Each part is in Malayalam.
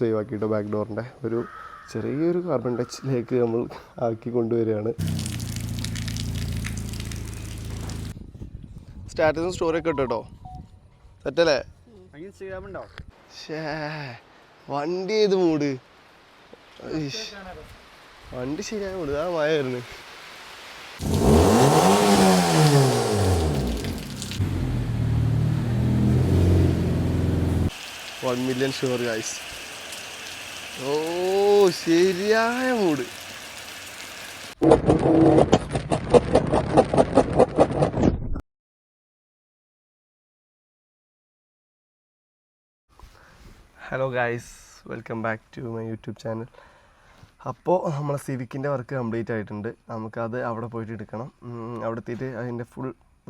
ഹാൻഡിൽസ് ആക്കിയിട്ട് ബാക്ക് ഡോറിന്റെ ഒരു ചെറിയൊരു കാർബൺ ടച്ചിലേക്ക് നമ്മൾ ആക്കി കൊണ്ടുവരികയാണ്. സ്റ്റാറ്റസും സ്റ്റോറിയൊക്കെ ഇട്ടോ കേട്ടോ. സെറ്റല്ലേ വണ്ടി ഏത് മൂട്? വണ്ടി ശരിയായ മൂട്. ആ മായായിരുന്നു വൺ മില്യൺ ഷുവർ ഗൈസ് ഓ ശരിയായ mood hello guys welcome back to my YouTube channel അപ്പോൾ നമ്മളെ സിവിക്കിന്റെ വർക്ക് കംപ്ലീറ്റ് ആയിട്ടുണ്ട്. നമുക്കത് അവിടെ പോയിട്ട് എടുക്കണം. അവിടെ എത്തിയിട്ട് അതിന്റെ ഫുൾ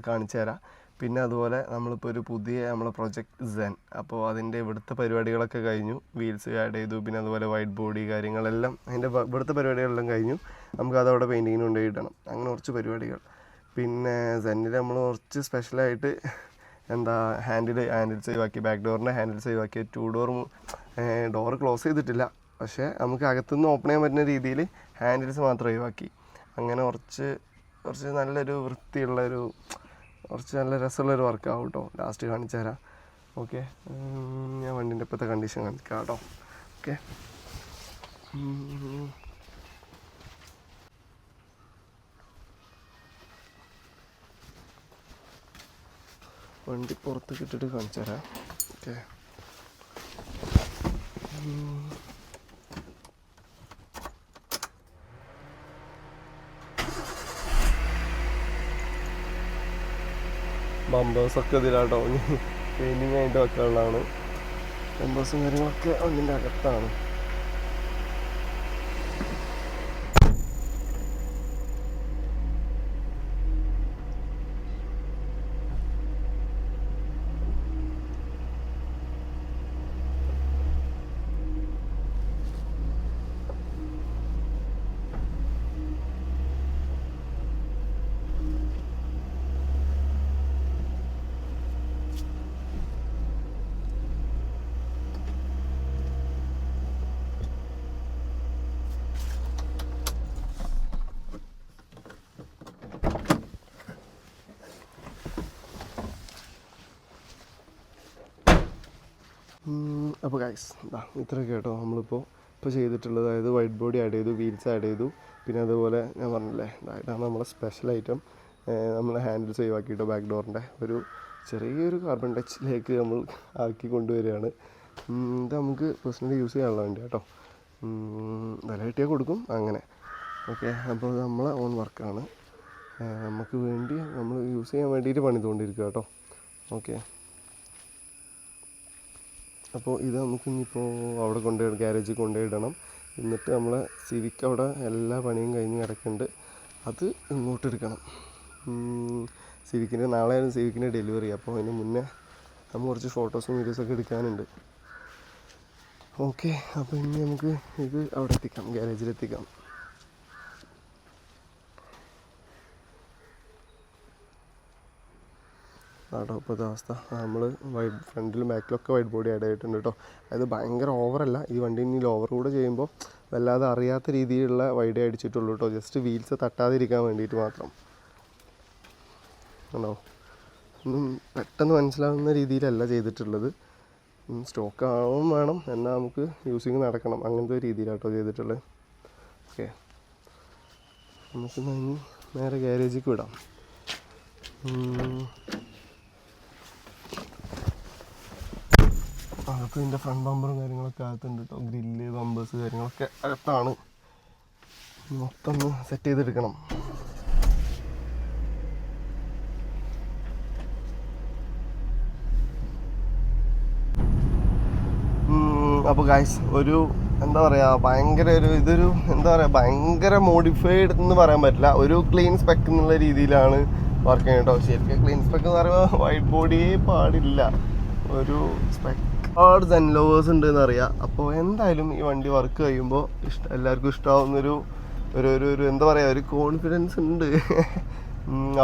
കാണിച്ചു തരാം പിന്നെ അതുപോലെ നമ്മളിപ്പോൾ ഒരു പുതിയ നമ്മളെ പ്രൊജക്ട് സെൻ അപ്പോൾ അതിന്റെ ഇവിടുത്തെ പരിപാടികളൊക്കെ കഴിഞ്ഞു. വീൽസ് ആഡ് ചെയ്തു. പിന്നെ അതുപോലെ വൈറ്റ് ബോഡി കാര്യങ്ങളെല്ലാം അതിന്റെ ഇവിടുത്തെ പരിപാടികളെല്ലാം കഴിഞ്ഞു. നമുക്ക് അതവിടെ പെയിന്റിങ്ങിന് കൊണ്ടുപോയി അങ്ങനെ കുറച്ച് പരിപാടികൾ. പിന്നെ സെന്നിൽ നമ്മൾ കുറച്ച് സ്പെഷ്യലായിട്ട് എന്താ ഹാൻഡിൽ ഹാൻഡിൽസ് ആക്കി ബാക്ക് ഡോറിന്റെ ഹാൻഡിൽസ് ആക്കി ടു ഡോർ ഡോർ ക്ലോസ് ചെയ്തിട്ടില്ല. പക്ഷേ നമുക്ക് അകത്തുനിന്ന് ഓപ്പൺ ചെയ്യാൻ പറ്റുന്ന രീതിയിൽ ഹാൻഡിൽസ് മാത്രം ഒഴിവാക്കി. അങ്ങനെ കുറച്ച് കുറച്ച് നല്ലൊരു വൃത്തിയുള്ള ഒരു കുറച്ച് നല്ല രസമുള്ളൊരു വർക്കാവും കേട്ടോ ലാസ്റ്റ് കാണിച്ചു തരാം. ഓക്കെ ഞാൻ വണ്ടീന്റെ ഇപ്പോഴത്തെ കണ്ടീഷൻ കാണിക്കാം കേട്ടോ. ഓക്കെ വണ്ടി പുറത്തേക്ക് കിട്ടിട്ട് കാണിച്ചു തരാം. ഓക്കെ ബമ്പേഴ്സൊക്കെ ഇതിലാട്ടോ. പെയിന്റിങ് അതിന്റെ വെക്കാനുള്ളതാണ്. ബമ്പേഴ്സും കാര്യങ്ങളൊക്കെ വണ്ടിന്റെ അകത്താണ്. അപ്പോൾ ഗൈസ് ഇതാ ഇത്രയൊക്കെ കേട്ടോ നമ്മളിപ്പോൾ ഇപ്പോൾ ചെയ്തിട്ടുള്ളത്. അതായത് വൈറ്റ് ബോഡി ആഡ് ചെയ്തു വീൽസ് ആഡ് ചെയ്തു. പിന്നെ അതുപോലെ ഞാൻ പറഞ്ഞില്ലേ ഇതാണ് നമ്മളെ സ്പെഷ്യൽ ഐറ്റം നമ്മൾ ഹാൻഡിൽസ് ഒഴിവാക്കിയിട്ട് ബാക്ക് ഡോറിന്റെ ഒരു ചെറിയൊരു കാർബൺ ടച്ചിലേക്ക് നമ്മൾ ആക്കി കൊണ്ടുവരികയാണ്. ഇത് നമുക്ക് പേഴ്സണലി യൂസ് ചെയ്യാനുള്ള വേണ്ടി കേട്ടോ. വില കിട്ടിയാൽ കൊടുക്കും അങ്ങനെ. ഓക്കെ അപ്പോൾ നമ്മളെ ഓൺ വർക്കാണ് നമുക്ക് വേണ്ടി നമ്മൾ യൂസ് ചെയ്യാൻ വേണ്ടിയിട്ട് പണിതുകൊണ്ടിരിക്കുക കേട്ടോ. ഓക്കെ അപ്പോൾ ഇത് നമുക്ക് ഇനിയിപ്പോൾ അവിടെ കൊണ്ടുപോയി ഗ്യാരേജിൽ കൊണ്ടുപോയിടണം. എന്നിട്ട് നമ്മൾ സിവിക്ക് അവിടെ എല്ലാ പണിയും കഴിഞ്ഞ് കിടക്കുന്നുണ്ട് അത് ഇങ്ങോട്ട് എടുക്കണം സിവിക്കിന്റെ നാളെയാണ് സിവിക്കിന്റെ ഡെലിവറി. അപ്പോൾ അതിന് മുന്നേ നമ്മൾ കുറച്ച് ഫോട്ടോസും വീഡിയോസൊക്കെ എടുക്കാനുണ്ട്. ഓക്കെ അപ്പോൾ ഇനി നമുക്ക് ഇത് അവിടെ എത്തിക്കാം ഗ്യാരേജിൽ എത്തിക്കാം ആട്ടോ ഇപ്പോഴത്തെ അവസ്ഥ. നമ്മൾ വൈഡ് ഫ്രണ്ടിലും ബാക്കിലൊക്കെ വൈഡ് ബോഡി ആഡ് ആയിട്ടുണ്ട് കേട്ടോ അതായത് ഭയങ്കര ഓവറല്ല ഈ വണ്ടി ഇനി ഓവർ കൂടെ ചെയ്യുമ്പോൾ വല്ലാതെ അറിയാത്ത രീതിയിലുള്ള വൈഡ് അടിച്ചിട്ടുള്ളൂ കേട്ടോ ജസ്റ്റ് വീൽസ് തട്ടാതിരിക്കാൻ വേണ്ടിയിട്ട് മാത്രം. ആണോ? ഒന്നും പെട്ടെന്ന് മനസ്സിലാവുന്ന രീതിയിലല്ല ചെയ്തിട്ടുള്ളത്. സ്റ്റോക്ക് ആവും വേണം. എന്നാൽ നമുക്ക് യൂസിങ് നടക്കണം. അങ്ങനത്തെ രീതിയിലാട്ടോ ചെയ്തിട്ടുള്ളത് ഓക്കെ. നമുക്ക് നേരെ ഗ്യാരേജിലേക്ക് വിടാം. അകത്ത് ഇതിന്റെ ഫ്രണ്ട് ബമ്പറും കാര്യങ്ങളൊക്കെ അകത്തുണ്ട് കേട്ടോ ഗ്രില്ല് ബമ്പേഴ്സ് കാര്യങ്ങളൊക്കെ അകത്താണ്. മൊത്തം ഒന്ന് സെറ്റ് ചെയ്തെടുക്കണം. അപ്പോൾ ഗായ്സ് ഒരു എന്താ പറയുക ഭയങ്കര ഒരു ഇതൊരു എന്താ പറയുക ഭയങ്കര മോഡിഫൈഡ് എന്ന് പറയാൻ പറ്റില്ല. ഒരു ക്ലീൻ സ്പെക്ക് എന്നുള്ള രീതിയിലാണ് വർക്ക് ചെയ്യുന്നത് കേട്ടോ ശരിക്കും ക്ലീൻ സ്പെക്ക് എന്ന് പറയുമ്പോൾ വൈറ്റ് ബോഡിയേ പാടില്ല. ഒരു സ്പെക്ക് ഒരുപാട് സെൻലോവേഴ്സ് ഉണ്ട് എന്നറിയാം അപ്പോൾ എന്തായാലും ഈ വണ്ടി വർക്ക് കഴിയുമ്പോൾ ഇഷ്ട എല്ലാവർക്കും ഇഷ്ടമാവുന്നൊരു ഒരു ഒരു ഒരു എന്താ പറയുക ഒരു കോൺഫിഡൻസ് ഉണ്ട്.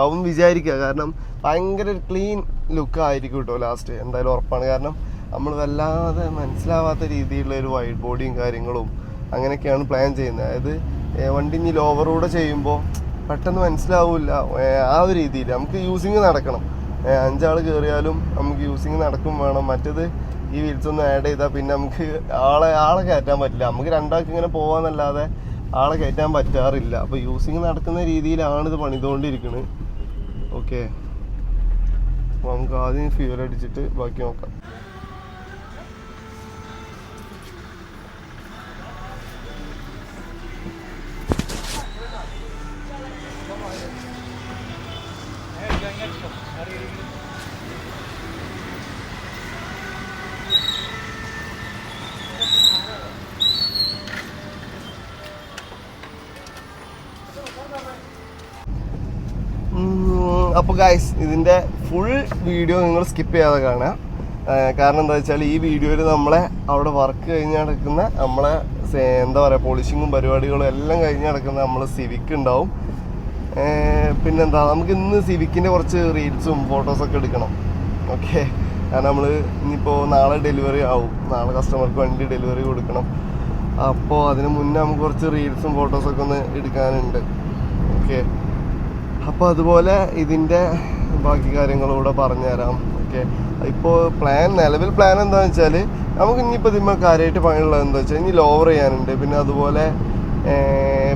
ആവും വിചാരിക്കുക കാരണം ഭയങ്കര ഒരു ക്ലീൻ ലുക്ക് ആയിരിക്കും കേട്ടോ ലാസ്റ്റ് എന്തായാലും ഉറപ്പാണ്. കാരണം നമ്മൾ വല്ലാതെ മനസ്സിലാവാത്ത രീതിയിലുള്ള ഒരു വൈഡ് ബോഡിയും കാര്യങ്ങളും അങ്ങനെയൊക്കെയാണ് പ്ലാൻ ചെയ്യുന്നത്. അതായത് വണ്ടി ഇനി ലോവർ കൂടെ ചെയ്യുമ്പോൾ പെട്ടെന്ന് മനസ്സിലാവില്ല. ആ ഒരു രീതിയിൽ നമുക്ക് യൂസിങ് നടക്കണം. അഞ്ചാൾ കയറിയാലും നമുക്ക് യൂസിങ് നടക്കും വേണം. മറ്റേത് ഈ വീൽസ് ഒന്ന് ആഡ് ചെയ്താൽ പിന്നെ നമുക്ക് ആളെ ആളെ കയറ്റാൻ പറ്റില്ല. നമുക്ക് രണ്ടാൾക്ക് ഇങ്ങനെ പോകാന്നല്ലാതെ ആളെ കയറ്റാൻ പറ്റാറില്ല. അപ്പോൾ യൂസിങ് നടക്കുന്ന രീതിയിലാണ് ഇത് പണിതുകൊണ്ടിരിക്കുന്നത് ഓക്കെ നമുക്ക് ആദ്യം ഫ്യൂൽ അടിച്ചിട്ട് ബാക്കി നോക്കാം. ഇതിന്റെ ഫുൾ വീഡിയോ നിങ്ങൾ സ്കിപ്പ് ചെയ്യാതെ കാണുക. കാരണം എന്താ വെച്ചാൽ ഈ വീഡിയോയിൽ നമ്മളെ അവിടെ വർക്ക് കഴിഞ്ഞ് നടക്കുന്ന നമ്മളെ എന്താ പറയുക പോളിഷിങ്ങും പരിപാടികളും എല്ലാം കഴിഞ്ഞ് നടക്കുന്ന നമ്മൾ സിവിക്ക് ഉണ്ടാവും. പിന്നെന്താ നമുക്ക് ഇന്ന് സിവിക്കിന്റെ കുറച്ച് റീൽസും ഫോട്ടോസൊക്കെ എടുക്കണം. ഓക്കെ കാരണം നമ്മൾ ഇനിയിപ്പോൾ നാളെ ഡെലിവറി ആവും. നാളെ കസ്റ്റമർക്ക് വണ്ടി ഡെലിവറി കൊടുക്കണം. അപ്പോൾ അതിന് മുന്നേ നമുക്ക് കുറച്ച് റീൽസും ഫോട്ടോസൊക്കെ ഒന്ന് എടുക്കാനുണ്ട്. ഓക്കെ അപ്പോൾ അതുപോലെ ഇതിന്റെ ബാക്കി കാര്യങ്ങളൂടെ പറഞ്ഞുതരാം ഓക്കെ ഇപ്പോൾ പ്ലാൻ നിലവിൽ പ്ലാൻ എന്താണെന്ന് വെച്ചാൽ നമുക്ക് ഇനിയിപ്പോൾ ഇതിന്മേ കാര്യമായിട്ട് പണിയുള്ളത് എന്താ വെച്ചാൽ ഇനി ലോവർ ചെയ്യാനുണ്ട്. പിന്നെ അതുപോലെ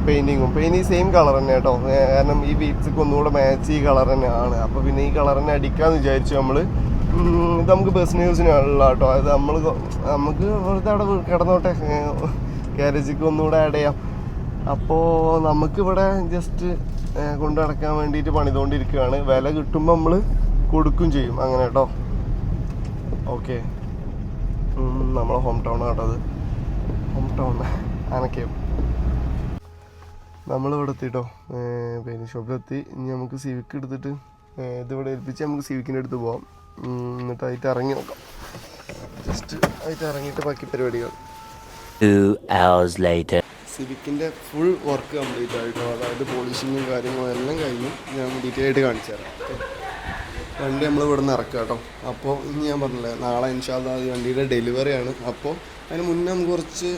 പെയിന്റിങ്ങും പെയിന്റിങ് സെയിം കളർ തന്നെ കേട്ടോ. കാരണം ഈ ബീറ്റ്സൊക്കെ ഒന്നുകൂടെ മാച്ച് ഈ കളർ തന്നെയാണ്. അപ്പോൾ പിന്നെ ഈ കളർ തന്നെ അടിക്കാമെന്ന് വിചാരിച്ചു നമ്മൾ ഇത് നമുക്ക് ബസ് യൂസിനുള്ള കേട്ടോ. അത് നമ്മൾ നമുക്ക് വെറുതെ അവിടെ കിടന്നോട്ടെ. ഗാരേജിക്ക് ഒന്നുകൂടെ ആഡ് ചെയ്യാം. അപ്പോൾ നമുക്കിവിടെ ജസ്റ്റ് കൊണ്ടു നടക്കാൻ വേണ്ടിയിട്ട് പണിതുകൊണ്ടിരിക്കുകയാണ് വില കിട്ടുമ്പോൾ നമ്മൾ കൊടുക്കും ചെയ്യും. അങ്ങനെ കേട്ടോ ഓക്കെ. നമ്മളെ ഹോം ടൗൺ കേട്ടോ അത്. ഹോം ടൗൺ അനക്കയം നമ്മളിവിടെ എത്തിട്ടോ. പെയിന്റ് ഷോപ്പിലെത്തി ഇനി നമുക്ക് സിവിക്ക് എടുത്തിട്ട് ഇതിവിടെ ഏൽപ്പിച്ച് നമുക്ക് സിവിക്കിന്റെ അടുത്ത് പോവാം. എന്നിട്ട് അതിട്ട് ഇറങ്ങി നോക്കാം. ജസ്റ്റ് ആയിട്ട് ഇറങ്ങിയിട്ട് ബാക്കി പരിപാടികൾ. Two hours later. സിവിക്കിന്റെ ഫുൾ വർക്ക് കംപ്ലീറ്റ് ആയിട്ടോ? അതായത് പോളിഷിങ്ങും കാര്യങ്ങളും എല്ലാം കഴിഞ്ഞു ഞാൻ ഡീറ്റെയിൽ ആയിട്ട് കാണിച്ചു തരാം. വണ്ടി നമ്മൾ ഇവിടെ നിന്ന് ഇറക്കുക കേട്ടോ. അപ്പോൾ ഇനി ഞാൻ പറഞ്ഞില്ലേ നാളെ ഇൻഷാല്ല വണ്ടിയുടെ ഡെലിവറിയാണ് അപ്പോൾ അതിന് മുന്നേ നമുക്ക് കുറച്ച്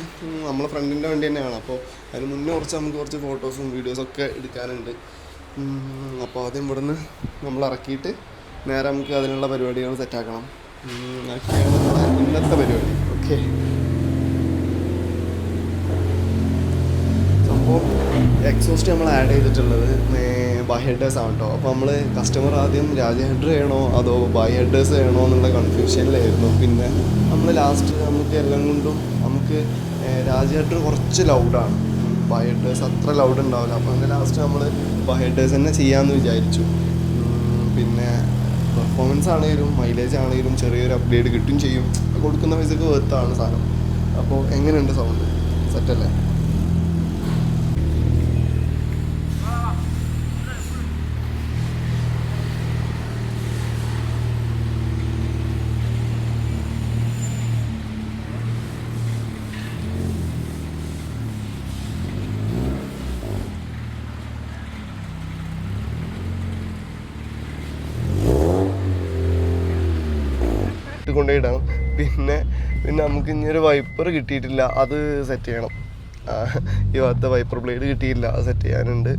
നമ്മളെ ഫ്രണ്ടിന്റെ വണ്ടി തന്നെയാണ്. അപ്പോൾ അതിന് മുന്നേ കുറച്ച് നമുക്ക് കുറച്ച് ഫോട്ടോസും വീഡിയോസും ഒക്കെ എടുക്കാനുണ്ട്. അപ്പോൾ ആദ്യം ഇവിടുന്ന് നമ്മൾ ഇറക്കിയിട്ട് നേരെ നമുക്ക് അതിനുള്ള പരിപാടികൾ സെറ്റാക്കണം ഇന്നത്തെ പരിപാടി. ഓക്കെ. എക്സോസ്റ്റ് നമ്മൾ ആഡ് ചെയ്തിട്ടുള്ളത് ബൈ ഹെഡേഴ്സ് ആണ് കേട്ടോ അപ്പോൾ നമ്മൾ കസ്റ്റമർ ആദ്യം രാജ ഹെഡർ ചെയ്യണോ അതോ ബൈ ഹെഡേഴ്സ് ചെയ്യണോ എന്നുള്ള കൺഫ്യൂഷനിലായിരുന്നു പിന്നെ നമ്മൾ ലാസ്റ്റ് നമുക്ക് എല്ലാം കൊണ്ടും നമുക്ക് രാജ ഹെഡർ കുറച്ച് ലൗഡാണ് ബൈ ഹെഡേഴ്സ് അത്ര ലൗഡ് ഉണ്ടാവില്ല. അപ്പോൾ അങ്ങനെ ലാസ്റ്റ് നമ്മൾ ബൈ ഹെഡേഴ്സ് തന്നെ ചെയ്യാമെന്ന് വിചാരിച്ചു. പിന്നെ പെർഫോമൻസ് ആണെങ്കിലും മൈലേജ് ആണെങ്കിലും ചെറിയൊരു അപ്ഡേറ്റ് കിട്ടും ചെയ്യും. കൊടുക്കുന്ന പൈസക്ക് വെർത്താണ് സാധനം അപ്പോൾ എങ്ങനെയുണ്ട് സൗണ്ട് സെറ്റല്ലേ ഇട്ട് കൊണ്ടുപോയിടാം. പിന്നെ പിന്നെ നമുക്ക് ഇനി ഒരു വൈപ്പർ കിട്ടിയിട്ടില്ല അത് സെറ്റ് ചെയ്യണം. ഈ ഭാഗത്തെ വൈപ്പർ ബ്ലേഡ് കിട്ടിയില്ല അത് സെറ്റ് ചെയ്യാനുണ്ട്.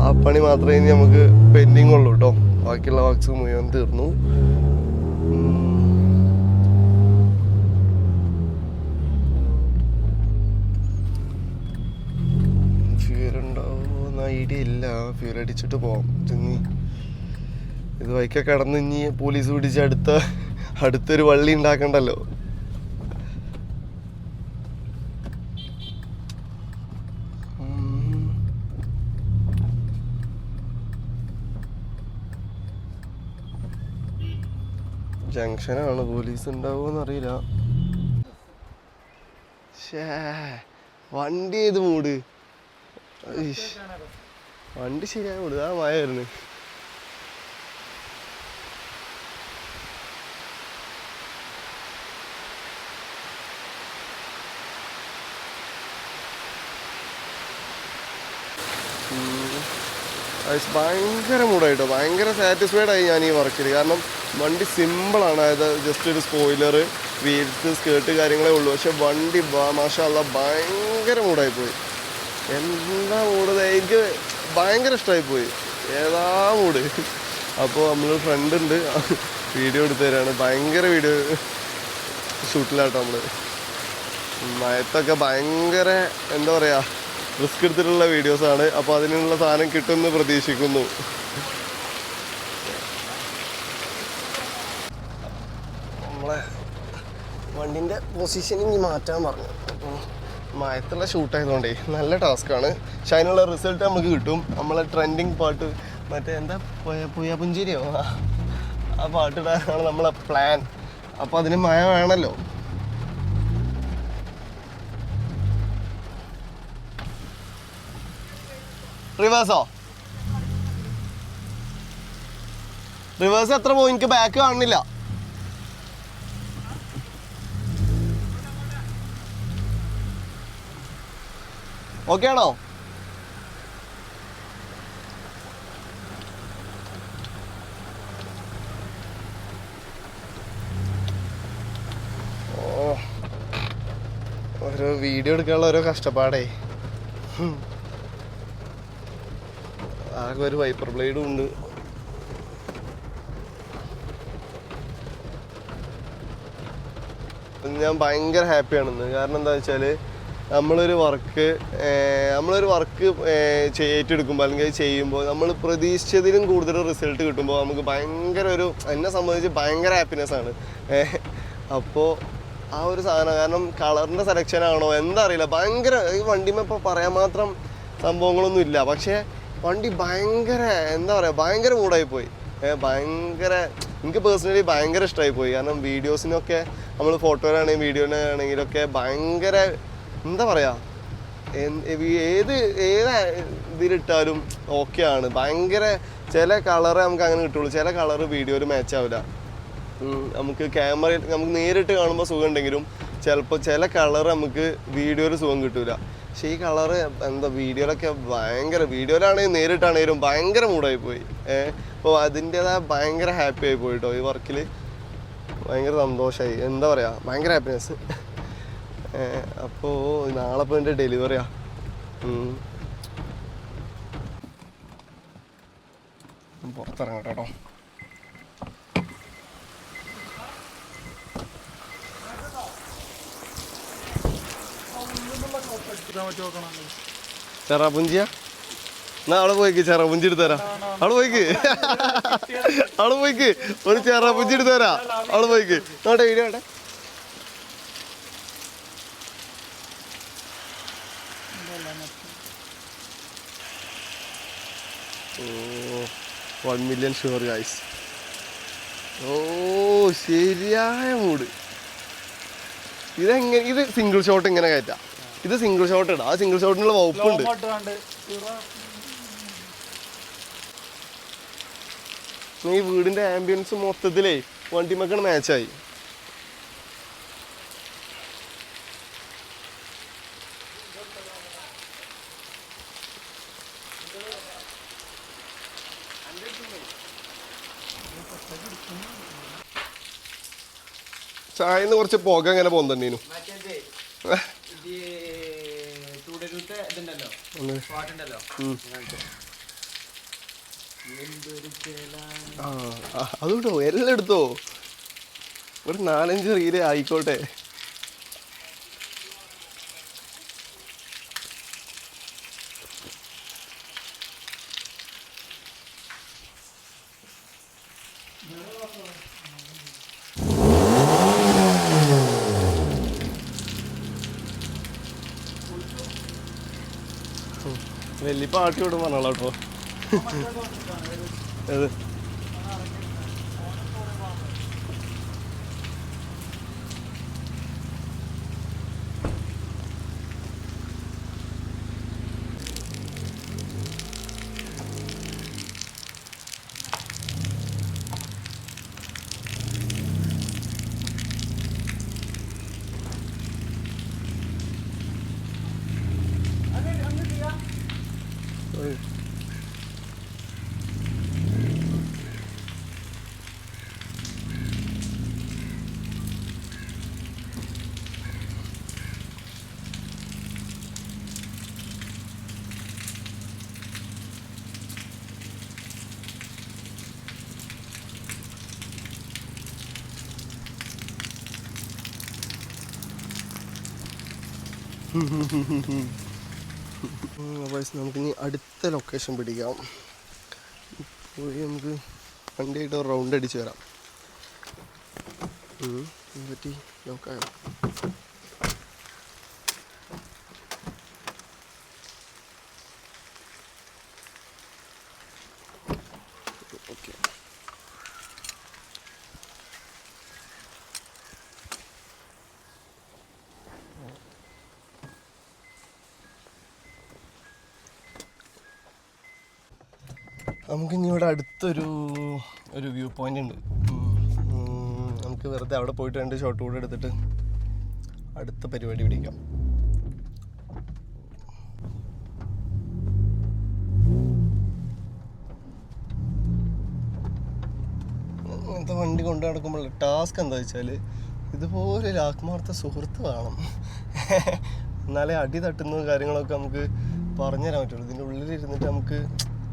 ആ പണി മാത്രമേ ഇനി നമുക്ക് പെൻഡിങ് ഉള്ളൂ കേട്ടോ ബാക്കിയുള്ള വർക്ക്സ് മുഴുവൻ തീർന്നു. ഐഡിയ ഇല്ല. ഫ്യൂർ അടിച്ചിട്ട് പോവാം. ഇത് വൈക്കെ കടന്ന് ഇനി പോലീസ് പിടിച്ച് അടുത്ത അടുത്തൊരു വള്ളി ഉണ്ടാക്കണ്ടല്ലോ. ജംഗ്ഷനാണ് പോലീസ് ഉണ്ടാവുമെന്ന് അറിയില്ല. വണ്ടി ഏത് മൂട്? വണ്ടി ശരിയായ മൂട്. ആ മായായിരുന്നു അത് ഭയങ്കര മൂടായിട്ടോ ഭയങ്കര സാറ്റിസ്ഫൈഡ് ആയി ഞാൻ ഈ വർക്കിൽ കാരണം വണ്ടി സിമ്പിളാണ് അതായത് ജസ്റ്റ് ഒരു സ്പോയിലർ വീൽസ് സ്കേർട്ട് കാര്യങ്ങളേ ഉള്ളൂ. പക്ഷെ വണ്ടി മാഷാല്ല ഭയങ്കര മൂടായി പോയി. എന്താ മൂട് എനിക്ക് ഭയങ്കര ഇഷ്ടമായി പോയി. ഏതാ മൂട് അപ്പോൾ നമ്മളൊരു ഫ്രണ്ട് ഉണ്ട്. വീഡിയോ എടുത്തു തരാണ്. ഭയങ്കര വീഡിയോ ഷൂട്ടിലാട്ടോ നമ്മൾ മയത്തൊക്കെ ഭയങ്കര എന്താ പറയുക റിസ്ക് എടുത്തിട്ടുള്ള വീഡിയോസാണ് അപ്പോൾ അതിനുള്ള സാധനം കിട്ടുമെന്ന് പ്രതീക്ഷിക്കുന്നു. നമ്മളെ വണ്ടിന്റെ പൊസിഷനിങ് മാറ്റാൻ പറഞ്ഞു. മയത്തുള്ള ഷൂട്ടായതുകൊണ്ടേ നല്ല ടാസ്ക്കാണ് പക്ഷെ അതിനുള്ള റിസൾട്ട് നമുക്ക് കിട്ടും. നമ്മളെ ട്രെൻഡിങ് പാട്ട് മറ്റേ എന്താ പുയ- പുഞ്ചിരിയോ ആ, പാട്ടിടാനാണ് നമ്മളെ പ്ലാൻ അപ്പോൾ അതിന് മഴ വേണമല്ലോ റിവേഴ്സോ റിവേഴ്സ് എത്ര പോകും എനിക്ക് ബാക്ക് കാണുന്നില്ല. ഓക്കെ ആണോ? ഓരോ വീഡിയോ എടുക്കാനുള്ള ഓരോ കഷ്ടപ്പാടേ. ആകെ ഒരു വൈപ്പർ ബ്ലേഡും ഉണ്ട്. ഞാൻ ഭയങ്കര ഹാപ്പിയാണെന്ന് കാരണം എന്താ വെച്ചാൽ നമ്മളൊരു വർക്ക് നമ്മളൊരു വർക്ക് ഏറ്റെടുക്കുമ്പോൾ അല്ലെങ്കിൽ ചെയ്യുമ്പോൾ നമ്മൾ പ്രതീക്ഷിച്ചതിലും കൂടുതൽ റിസൾട്ട് കിട്ടുമ്പോൾ നമുക്ക് ഭയങ്കര ഒരു എന്നെ സംബന്ധിച്ച് ഭയങ്കര ഹാപ്പിനെസ് ആണ്. അപ്പോൾ ആ ഒരു സാധനം കാരണം കളറിന്റെ സെലക്ഷൻ ആണോ എന്താ അറിയില്ല. ഭയങ്കര ഈ വണ്ടിമേ ഇപ്പോൾ പറയാൻ മാത്രം സംഭവങ്ങളൊന്നും ഇല്ല പക്ഷേ വണ്ടി ഭയങ്കര എന്താ പറയുക ഭയങ്കര മൂടായി പോയി ഭയങ്കര എനിക്ക് പേഴ്സണലി ഭയങ്കര ഇഷ്ടമായി പോയി. കാരണം വീഡിയോസിനൊക്കെ നമ്മൾ ഫോട്ടോയിലാണെങ്കിലും വീഡിയോയിലാണെങ്കിലൊക്കെ ഭയങ്കര എന്താ പറയുക ഏത് ഏത് ഇതിലിട്ടാലും ഓക്കെ ആണ്. ഭയങ്കര ചില കളറ് നമുക്ക് അങ്ങനെ കിട്ടുള്ളൂ. ചില കളറ് വീഡിയോയിൽ മാച്ച് ആവില്ല. നമുക്ക് ക്യാമറ നമുക്ക് നേരിട്ട് കാണുമ്പോൾ സുഖം ഉണ്ടെങ്കിലും ചിലപ്പോൾ ചില കളർ നമുക്ക് വീഡിയോയിൽ സുഖം കിട്ടൂല. പക്ഷേ ഈ കളറ് എന്താ വീഡിയോയിലൊക്കെ ഭയങ്കര വീഡിയോയിലാണെങ്കിലും നേരിട്ടാണെങ്കിലും ഭയങ്കര മൂഡായി പോയി ഏഹ് അപ്പോൾ അതിന്റെതായ ഭയങ്കര ഹാപ്പി ആയി പോയിട്ടോ ഈ വർക്കിൽ ഭയങ്കര സന്തോഷമായി എന്താ പറയുക ഭയങ്കര ഹാപ്പിനെസ് അപ്പോൾ നാളെ ഇപ്പോൾ എന്റെ ഡെലിവറിയാ പുറത്തിറങ്ങട്ടെ ചെറാപുഞ്ചിയ എന്നാ അവിടെ പോയിക്ക് ചെറാപുഞ്ചി എടുത്ത് തരാം. അവിടെ പോയിക്ക്. അവിടെ പോയിക്ക്. ഒരു ചെറാപുഞ്ചി എടുത്ത് തരാം. അവിടെ പോയിക്ക്. നോട്ടെ വീഡിയോ ഓ വൺ മില്യൺ ഷുവർ ഗൈസ് ഓ ശരിയായ മൂഡ് ഇതെങ്ങനെ ഇത് സിംഗിൾ ഷോട്ട് ഇങ്ങനെ കയറ്റാം. ഇത് സിംഗിൾ ഷോട്ട് ഇടാം. ആ സിംഗിൾ ഷോട്ടിനുള്ള വകുപ്പുണ്ട്. ഈ വീടിന്റെ ആംബിയൻസ് മൊത്തത്തിലേ വണ്ടിമക്കാണ് മാച്ചായി ചായന്ന് കുറച്ച് പുക അങ്ങനെ പോകുന്നുണ്ടീനു മറ്റേത് ഇത് തുടരുത്തെ ഇതുണ്ടല്ലോ പാട്ടുണ്ടല്ലോ. ആ ആ, അതുകൊണ്ടോ എല്ലാം എടുത്തോ? ഒരു നാലഞ്ച് റീലേ ആയിക്കോട്ടെ വലിയ പാട്ട് വിടും പറഞ്ഞോളാം അപ്പോൾ നമുക്കിനി അടുത്ത ലൊക്കേഷൻ പിടിക്കാം. പോയി നമുക്ക് വണ്ടിയായിട്ട് റൗണ്ട് അടിച്ച് വരാം. പറ്റി നോക്കാം ഓക്കെ നമുക്ക് ഇനി ഇവിടെ അടുത്തൊരു ഒരു വ്യൂ പോയിന്റ് ഉണ്ട്. നമുക്ക് വെറുതെ അവിടെ പോയിട്ട് രണ്ട് ഷോട്ട് കൂടെ എടുത്തിട്ട് അടുത്ത പരിപാടി പിടിക്കാം. ഇങ്ങനത്തെ വണ്ടി കൊണ്ടു നടക്കുമ്പോൾ ടാസ്ക് എന്താ വെച്ചാൽ ഇതുപോലെ ആത്മാർത്ഥ സുഹൃത്ത് വേണം. എന്നാലേ അടി തട്ടുന്ന കാര്യങ്ങളൊക്കെ നമുക്ക് പറഞ്ഞുതരാൻ പറ്റുള്ളൂ. ഇതിന്റെ ഉള്ളിലിരുന്നിട്ട് നമുക്ക്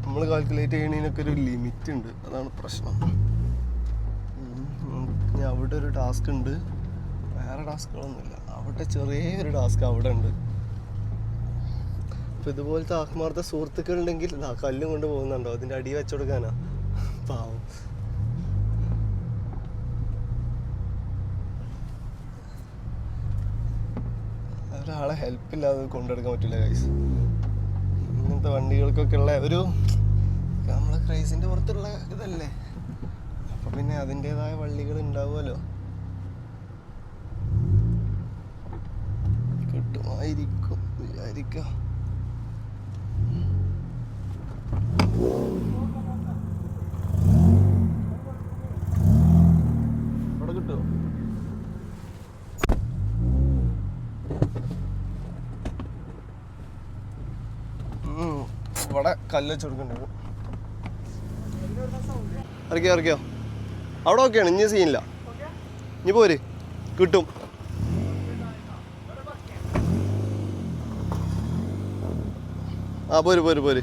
നമ്മൾ കാൽക്കുലേറ്റ് ചെയ്യണതിനൊക്കെ ഒരു ലിമിറ്റ് ഉണ്ട്. അതാണ് പ്രശ്നം. ഇനി അവിടെ ഒരു ടാസ്ക് ഉണ്ട്. വേറെ ടാസ്കുകളൊന്നുമില്ല അവിടെ ചെറിയൊരു ടാസ്ക് അവിടെ ഉണ്ട്. അപ്പോൾ ഇതുപോലത്തെ ആത്മാർത്ഥ സുഹൃത്തുക്കൾ ഉണ്ടെങ്കിൽ ആ കല്ലും കൊണ്ട് പോകുന്നുണ്ടോ? അതിന്റെ അടി വെച്ചുകൊടുക്കാനാ പാവം. ഒരാളെ ഹെൽപ്പില്ലാതെ കൊണ്ടെടുക്കാൻ പറ്റില്ല ഗൈസ് ഇങ്ങനത്തെ വണ്ടികൾക്കൊക്കെ ഉള്ള ഒരു നമ്മളെ ക്രൈസിന്റെ പുറത്തുള്ള ഇതല്ലേ? അപ്പൊ പിന്നെ അതിന്റെതായ വള്ളികൾ ഉണ്ടാവുമല്ലോ. കിട്ടുമായിരിക്കും വിചാരിക്കാം ഇവിടെ കിട്ടുമോ ഉം. ഇവിടെ കല്ല് വെച്ച് കൊടുക്കേണ്ടി? ഇറക്കിയോ ഇറക്കിയോ? അവിടെ ഓക്കെയാണ് ഇനി സീനില്ല ഇനി പോര് കിട്ടും. ആ പോര് പോര് പോര്.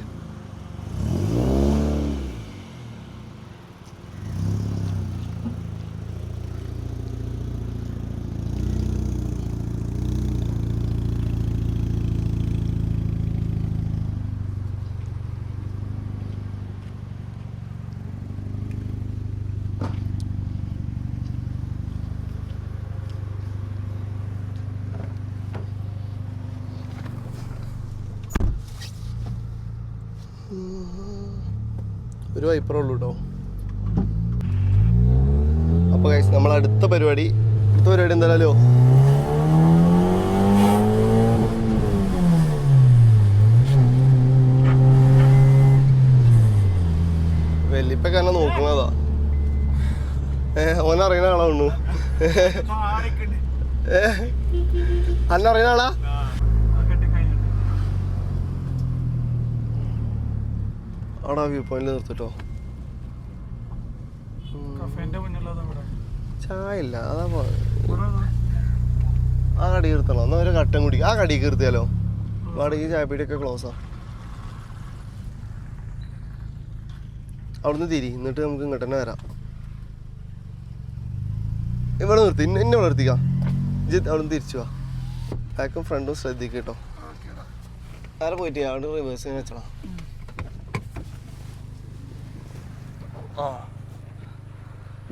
വൈപ്പറേ ഉള്ളൂ കേട്ടോ അപ്പോൾ കഴിച്ച് നമ്മൾ അടുത്ത പരിപാടി അടുത്ത പരിപാടി എന്തായാലോ. വെല്ലിപ്പൊക്കെ എന്നെ നോക്കുന്നതാ. ഏഹ് ഓൻ അറിയണ ഏഹ് അന്ന അറിയണ ആളാ? അവിടെ വ്യൂ പോയിന്റിൽ നിർത്തിട്ടോ. ചായ ഇല്ല അതാ ആ കടി കീർത്തണോ എന്നാ ഒരു കട്ടൻ കുടി. ആ കടി കീർത്തിയാലോ വാടകയ്ക്ക് ചായപ്പീടിയൊക്കെ ക്ലോസാ അവിടുന്ന് തിരി. എന്നിട്ട് നമുക്ക് ഇങ്ങോട്ട് തന്നെ വരാം. ഇവിടെ നിർത്തി. എന്നെ ഇവിടെ നിർത്തിക്കാം. ഇജ്ജ് അവിടുന്ന് തിരിച്ചു വാ. ബാക്കും ഫ്രണ്ടും ശ്രദ്ധിക്കുക കേട്ടോ. ആരെ പോയിട്ട് അവിടെ റിവേഴ്സ് വെച്ചോളാം. ആ.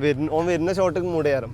വരുന്ന ഓൻ വരുന്ന ഷോട്ട് മൂടിയാറും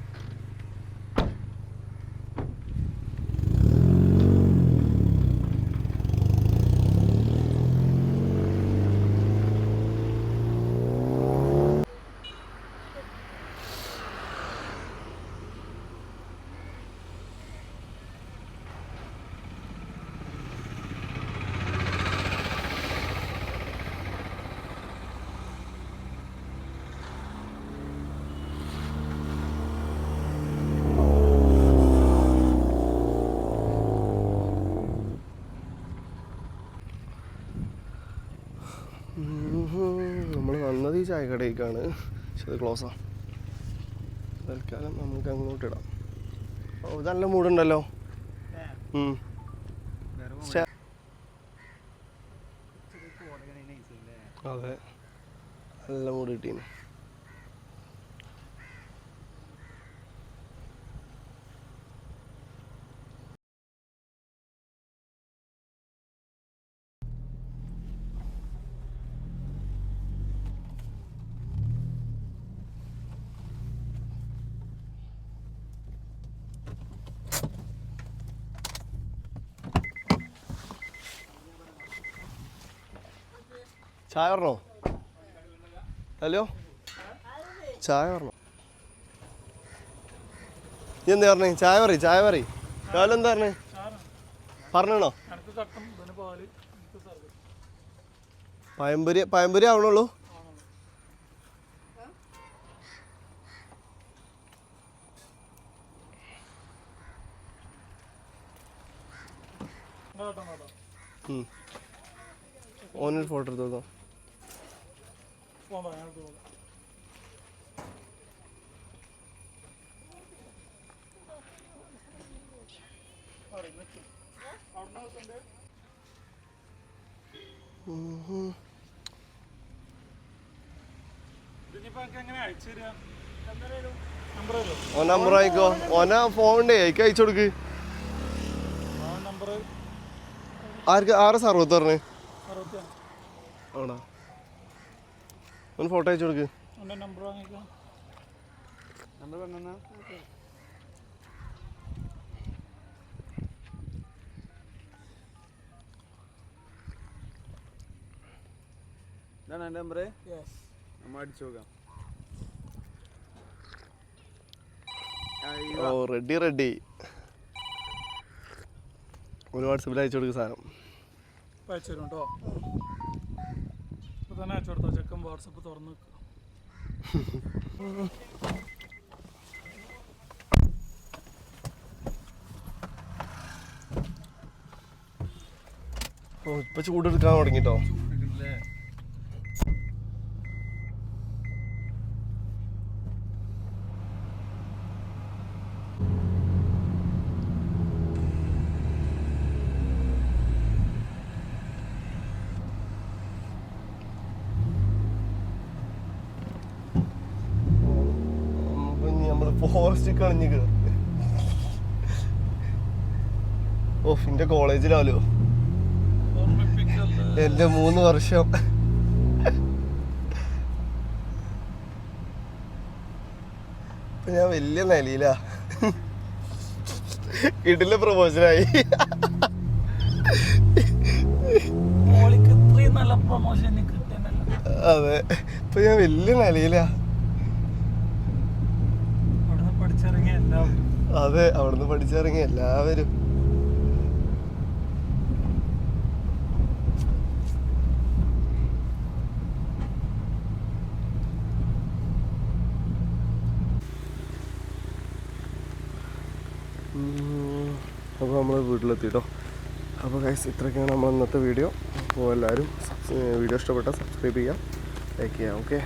വന്നത് ചായ കടയിലേക്കാണ്. പക്ഷെ അത് ക്ലോസാ തൽക്കാലം നമുക്ക് അങ്ങോട്ട് ഇടാം. ഓ നല്ല മൂടുണ്ടല്ലോ അതെ. നല്ല മൂട് കിട്ടീന്. ചായ പറഞ്ഞോ ഹലോ? ചായ പറഞ്ഞോ നീ എന്താ പറഞ്ഞേ? ചായ പറ ചായ പറ എന്താ പറഞ്ഞേ? പറഞ്ഞോ പഴംപൊരി പഴംപൊരി ആവണുള്ളൂ. ഓനൊരു ഫോട്ടോ എടുത്തോ പോകാൻ പറയാം ഞങ്ങൾക്ക് പോകാം എന്തായാലും നമ്പർ ആയിക്കോ. ഓന ഫോണിന്റെ അയക്ക് അയച്ചു കൊടുക്ക്. ആർക്ക് ആരെ സർവത്ത് പറഞ്ഞേ? ആണോ? ഓൻ ഫോട്ടോ അയച്ചു കൊടുക്ക്. നമ്പർ വാങ്ങിക്കാം. നമ്പർ പറഞ്ഞാ ഇതാണ് എന്റെ നമ്പർ യെസ് നമ്മൾ അടിച്ചു നോക്കാം. ഓ റെഡി റെഡി ഒരു വാട്സപ്പിൽ അയച്ചു കൊടുക്ക് സാധനം. അയച്ചു തരും കേട്ടോ തന്നെ അയച്ചു ചെക്കൻ വാട്സപ്പ് തുറന്ന് ഓ ഇപ്പൊ ചൂടെടുക്കാൻ തുടങ്ങിട്ടോ നമ്മൾ ഫോറസ്റ്റ് കളഞ്ഞു ഓഫ് എന്റെ കോളേജിലാവല്ലോ. എന്റെ മൂന്ന് വർഷം. ഞാൻ വലിയ നിലയില. ഇടിൽ പ്രൊമോഷനായി. അതെ ഇപ്പൊ ഞാൻ വലിയ നിലയില അവിടുന്ന് പഠിച്ചിറങ്ങിയ എല്ലാവരും അതെ അവിടുന്ന് പഠിച്ചിറങ്ങി എല്ലാവരും. അപ്പോൾ നമ്മൾ വീട്ടിലെത്തിട്ടോ. അപ്പോൾ ഗൈസ് ഇത്രയൊക്കെയാണ് നമ്മൾ ഇന്നത്തെ വീഡിയോ അപ്പോൾ എല്ലാവരും വീഡിയോ ഇഷ്ടപ്പെട്ടാൽ സബ്സ്ക്രൈബ് ചെയ്യാം ലൈക്ക് ചെയ്യാം ഓക്കെ